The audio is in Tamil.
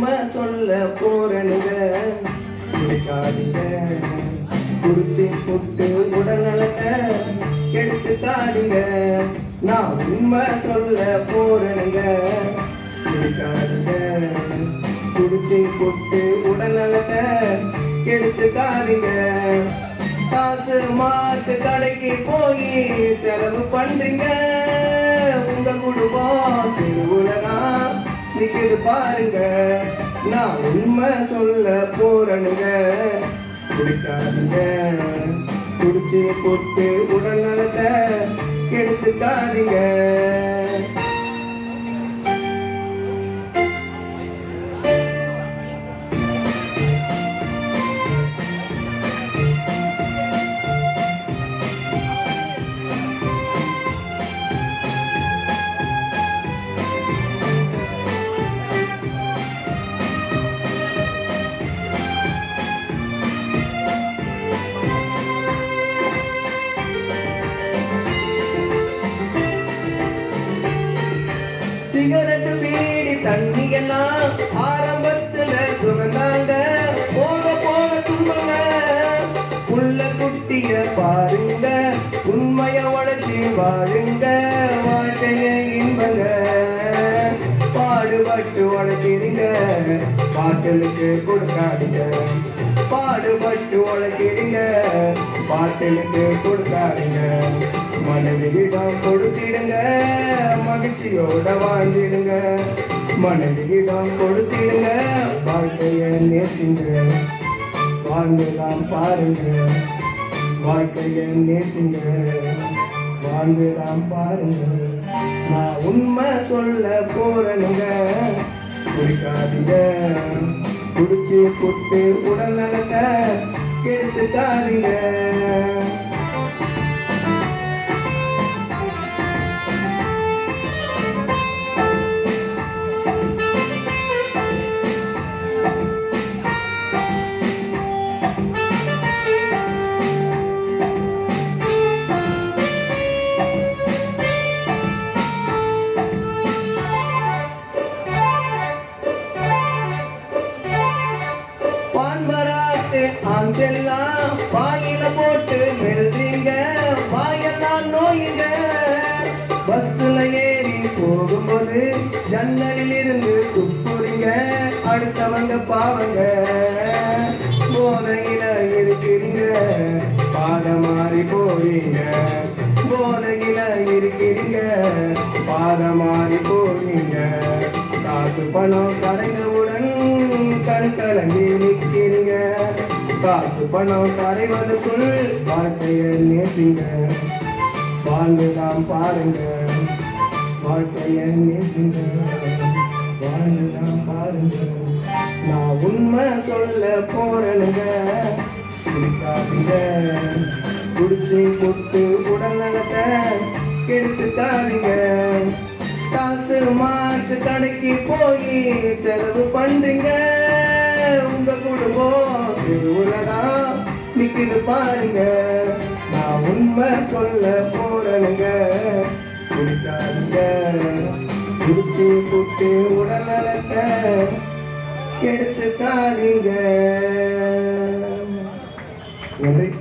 உண்மை சொல்ல போறனுங்க. குடிக்காதீங்க குடிச்சு புட்டு உடல் நலத்தை தாருங்க நான் உண்மை சொல்ல போறனுங்க. குடிக்காதீங்க குடிச்சு புட்டு உடல் நலத்தை தாருங்க காசு மார்க்கு கடைக்கு போய் செலவு பண்றீங்க. உங்க கூட நிக்குது பாருங்க. நான் உண்மை சொல்ல போறனுங்க. குடிக்காதுங்க குடிச்சு போட்டு உடல் நலத்தை கெடுத்துக்காதீங்க. சிகரெட்டு பீடி தண்ணி எல்லாம் ஆரம்பத்துல சுகந்தாங்க. போக போக துன்பங்க உள்ள குட்டிய பாருங்க. உண்மைய உழைச்சி வாழுங்க. வாழ்க்கைய இன்பங்க. பாடுபட்டு உழைக்கிறீங்க. பாட்டலுக்கு கொடுக்காதீங்க. பாடுபட்டு உழைக்கிறீங்க. பாட்டலுக்கு கொடுக்காதீங்க. மனைவியிடம் கொடுத்திடுங்க. மகிழ்ச்சியோட வாழ்ந்திடுங்க. மனைவியிடம் கொடுத்திடுங்க. வாழ்க்கையை நேசிங்க வாழ்ந்துதான் பாருங்க. வாழ்க்கையை நேசிங்க வாழ்ந்துதான் பாருங்க. நான் உண்மை சொல்ல போறேனுங்க. குடிக்காதீங்க. குடிச்சு புட்டு உடல் நலத்தை கெடுத்துக்காதீங்க. ஆஞ்செல்லாம் வாயில போட்டு மெல்றீங்க வாயெல்லாம் நோயுங்க. பஸ்ல ஏறி போகும்போது ஜன்னலில் இருந்து துப்புறீங்க அடுத்தவங்க பாவங்க. போதையில இருக்கிறீங்க பாத மாறி போறீங்க போதையில இருக்கிறீங்க பாத மாறி போறீங்க காசு பணம் கரைந்தவுடன் கண் கலங்கி காசு பணம் கரைவதற்குள் வாழ்க்கையை நேசிங்க வாழ்ந்துதான் பாருங்க. வாழ்க்கையை நேசிங்க வாழ்ந்துதான் பாருங்க. நான் உண்மை சொல்ல போறேனுங்க. குடிச்சு புட்டு உடல் நலத்தை கெடுத்துக்காதீங்க. காசு மாத்து கடைக்கு போய் செலவு பண்ணுங்க. உங்க குடும்பம் நிக்குது பாருங்க. நான் உண்மை சொல்ல போறேனுங்க. குடிக்காதுங்க. குடிச்சு புட்டு உடல் நலத்தை கெடுத்துக்காதீங்க. நன்றி